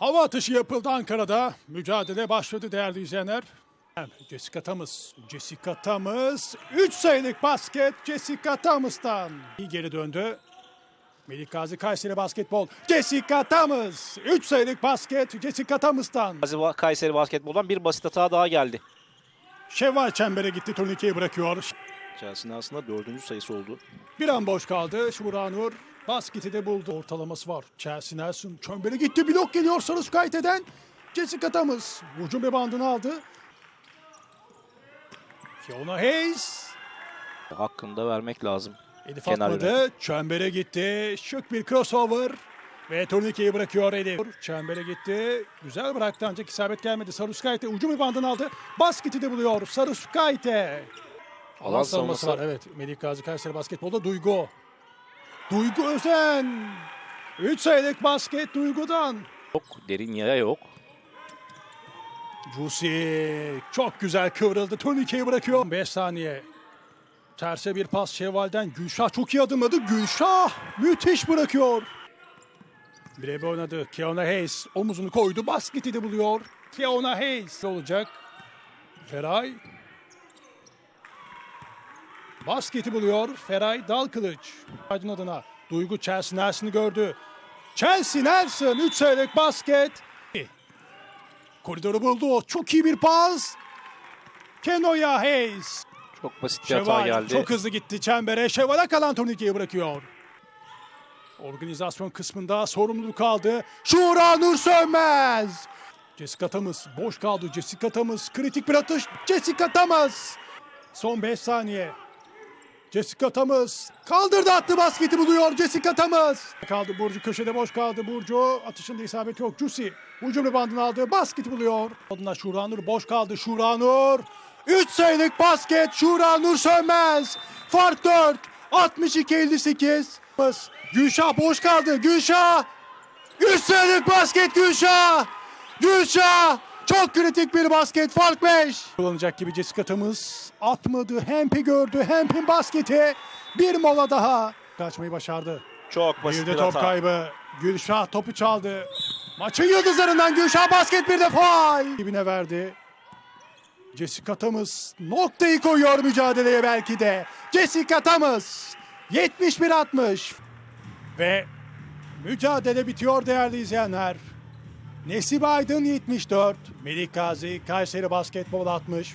Hava atışı yapıldı Ankara'da. Mücadele başladı değerli izleyenler. Jessica Thomas. Jessica Thomas. 3 sayılık basket Jessica Thomas'tan. İyi geri döndü. Melik Gazi Kayseri Basketbol. Jessica Thomas. 3 sayılık basket Jessica Thomas'tan. Kayseri basketboldan bir basit hata daha geldi. Şevval çembere gitti turnikeyi bırakıyor. Chelsea'nin aslında dördüncü sayısı oldu. Bir an boş kaldı. Şuranur basketi de buldu. Ortalaması var. Chelsea Nelson çembere gitti. Blok geliyor sarı Skyte'den. Jessica Thomas hücum bir bandını aldı. Fiona Hayes. Hakkını da vermek lazım. Elif Kenar atmadı. Çembere gitti. Şık bir crossover. Ve turnikeyi bırakıyor Elif. Çembere gitti. Güzel bıraktı ancak isabet gelmedi. Saruskayte ucum bir bandını aldı. Basketi de buluyor. Saruskayte. Alan Alan savunması var. Evet. Melik Gazi Kayseri basketbolda Duygu. Duygu Özen. 3 sayılık basket Duygu'dan. Yok. Derin yaya yok. Juicy çok güzel kıvrıldı. Turnikeyi bırakıyor. 5 saniye. Terse bir pas Şevval'den. Gülşah çok iyi adımladı. Gülşah müthiş bırakıyor. Birebe oynadı. Keona Hayes omuzunu koydu. Basketi de buluyor. Keona Hayes olacak. Feray. Basketi buluyor. Feray dal kılıç. Aydın adına. Duygu Chelsea Nelson'ı gördü. Chelsea Nelson 3 sayılık basket. Koridoru buldu. Çok iyi bir pas. Kenoya Hayes. Çok basit bir hata geldi. çok hızlı gitti çembere. Şevval'e kalan turnikeyi bırakıyor. Organizasyon kısmında sorumluluk aldı. Şura Nur Sönmez. Jessica Thomas boş kaldı. Jessica Thomas kritik bir atış. Jessica Thomas. Son 5 saniye. Jessica Thomas kaldırdı attı basketi buluyor Jessica Thomas. Kaldı Burcu köşede boş kaldı Burcu. Atışında isabet yok. Cusi hücum bandını aldı. Basketi buluyor. Oduna Şuranur boş kaldı. Şuranur. 3 sayılık basket Şuranur Sönmez. Fark 4. 62-58. Pas. Gülşah boş kaldı. Gülşah. 3 sayılık basket Gülşah. Gülşah. Çok kritik bir basket fark 5. Kullanacak gibi Jessica Thomas atmadı. Hemp'i gördü. Hemp'in basketi. Bir mola daha. Kaçmayı başardı. Çok basit Bir bir, de top hata. kaybı. Gülşah topu çaldı. Maçın yıldızlarından Gülşah basket bir de faal. Dibine verdi. Jessica Thomas noktayı koyuyor mücadeleye belki de. Jessica Thomas 71-60. Ve mücadele bitiyor değerli izleyenler. Nesip Aydın 74, Melik Gazi Kayseri Basketbol 60.